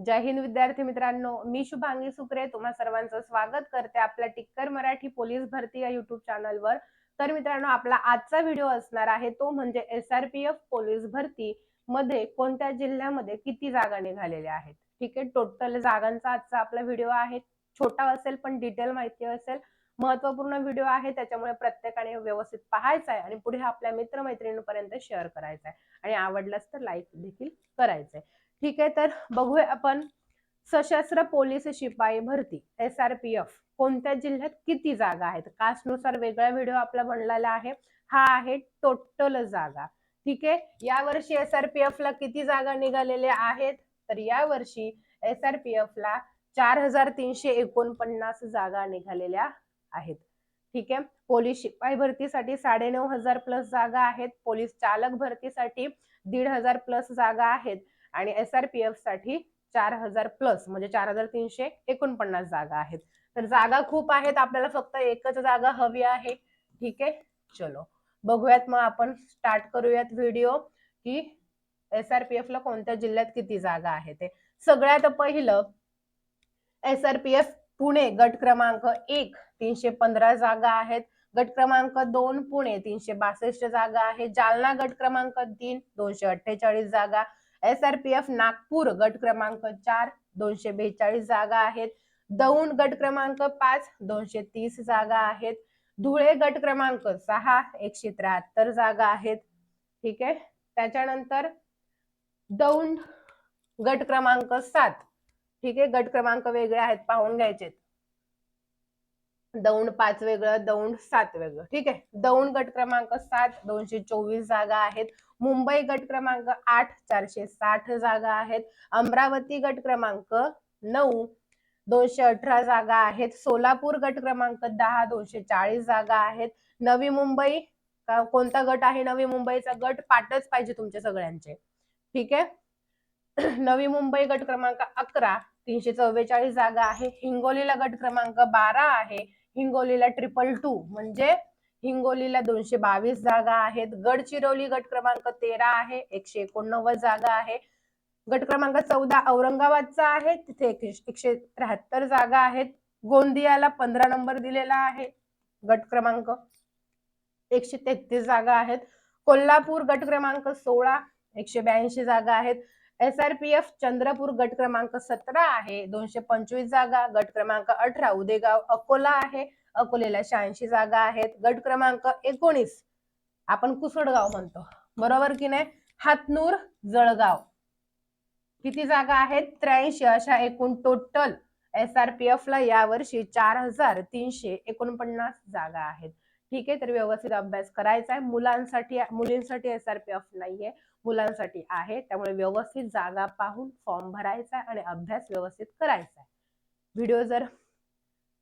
जय हिंद विद्यार्थी मित्रांनो मी शुभांगी सुक्रे तुम्हा सर्वांचं स्वागत करते आपल्या टिक्कर मराठी पोलीस भरती या युट्यूब चॅनलवर तर मित्रांनो आपला आजचा व्हिडिओ असणार आहे तो म्हणजे S R P F police भरती मध्ये कोणत्या जिल्ह्यामध्ये किती जागा निघालेल्या आहेत? ठीक आहे टोटल जागांचा आजचा आपला व्हिडिओ आहे. छोटा असेल पण डिटेल माहिती असेल महत्त्वपूर्ण व्हिडिओ आहे त्याच्यामुळे प्रत्येकाने व्यवस्थित पाहायचा आहे आणि पुढे आपल्या मित्रमैत्रिणींपर्यंत शेअर करायचा आहे. आणि आवडलाच तर लाईक देखील करायचंय. ठीक आहे तर बघूया आपण सशस्त्र पोलीस शिपाई भरती एस आर पी एफ कोणत्या जिल्ह्यात किती जागा आहेत? कास्टनुसार वेगळा व्हिडिओ आपला बनलेला आहे. हा आहे टोटल जागा. ठीक आहे यावर्षी एस आर पी एफ ला किती जागा निघालेल्या आहेत? तर यावर्षी एस आर पी एफ ला चार हजार तीनशे एकोणपन्नास जागा निघालेल्या आहेत. ठीक आहे पोलीस शिपाई भरतीसाठी साडेनऊ हजार प्लस जागा आहेत. पोलीस चालक भरतीसाठी दीड हजार प्लस जागा आहेत. आणि एस आर पी एफसाठी चार हजार प्लस म्हणजे चार हजार तीनशे एकोणपन्नास जागा आहेत. तर जागा खूप आहेत आपल्याला फक्त एकच जागा हवी आहे. ठीक आहे? चलो. बघूयात मग आपण स्टार्ट करूयात व्हिडिओ की एस आर पी एफ ला कोणत्या जिल्ह्यात किती जागा आहे ते. सगळ्यात पहिलं S R P F Pune गट क्रमांक एक तीनशे पंधरा जागा आहेत. गट क्रमांक दोन पुणे तीनशे बासष्ट जागा आहे. जालना गट क्रमांक तीन दोनशे अठ्ठेचाळीस जागा. S R P F Nagpur गट क्रमांक चार दोनशे बेचाळीस जागा आहेत. दौंड गट क्रमांक पाच दोनशे तीस जागा आहेत. धुळे गट क्रमांक सहा एकशे त्र्याहत्तर जागा आहेत. ठीक आहे? त्याच्यानंतर दौंड गट क्रमांक सात. ठीक आहे? गट क्रमांक वेगळे आहेत पाहून घ्यायचे दौंड पाच वेगळं दौंड सात वेगळं. ठीक आहे? दौंड गट क्रमांक सात दोनशे चोवीस जागा आहेत. मुंबई गट क्रमांक आठ चारशे साठ जागा आहेत. अमरावती गट क्रमांक नऊ दोनशे अठरा जागा आहेत. सोलापूर गट क्रमांक दहा दोनशे चाळीस जागा आहेत. नवी मुंबई कोणता गट आहे नवी मुंबईचा? गट पाठच पाहिजे तुमच्या सगळ्यांचे. ठीक आहे? नवी मुंबई गट क्रमांक अकरा तीनशे चव्वेचाळीस जागा आहे. हिंगोलीला गट क्रमांक बारा आहे. हिंगोलीला ट्रिपल टू म्हणजे हिंगोलीला दोनशे बावीस जागा आहेत. गडचिरोली गट क्रमांक तेरा आहे एकशे एकोणनव्वद जागा आहे. गट क्रमांक चौदा औरंगाबादचा आहे तिथे एकशे त्र्याहत्तर जागा आहेत. गोंदियाला पंधरा नंबर दिलेला आहे गट क्रमांक एकशे तेहतीस जागा आहेत. कोल्हापूर गट क्रमांक सोळा एकशे ब्याऐंशी जागा आहेत. S R P F Chandrapur गट क्रमांक सतरा आहे. दोनशे पंचवीस जागा गट क्रमांक अठरा उदेगाव अकोला आहे. अकोलेला शहाऐंशी जागा आहेत. गट क्रमांक एकोणीस आपण कुसडगाव म्हणतो. बरोबर की नाही? हातनूर जळगाव. किती जागा आहेत? त्र्याऐंशी अशा एकूण total S R P F ला यावर्षी चार हजार तीनशे एकोणपन्नास जागा आहेत. ठीक आहे तर व्यवस्थित अभ्यास करायचा आहे. मुलांसाठी मुलींसाठी एस आर पी एफ नाहीये. मुलांसाठी आहे. त्यामुळे व्यवस्थित जागा पाहून फॉर्म भरायचा आहे आणि अभ्यास व्यवस्थित करायचा आहे. व्हिडिओ जर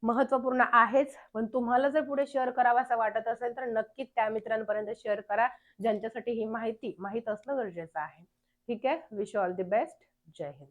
महत्त्वपूर्ण आहेच पण तुम्हाला जर पुढे शेअर करावासा वाटत असेल तर नक्कीच त्या मित्रांपर्यंत शेअर करा. ज्यांच्यासाठी ही माहिती माहीत असणं गरजेचं आहे. ठीक आहे? विश ऑल दी बेस्ट जय हिंद.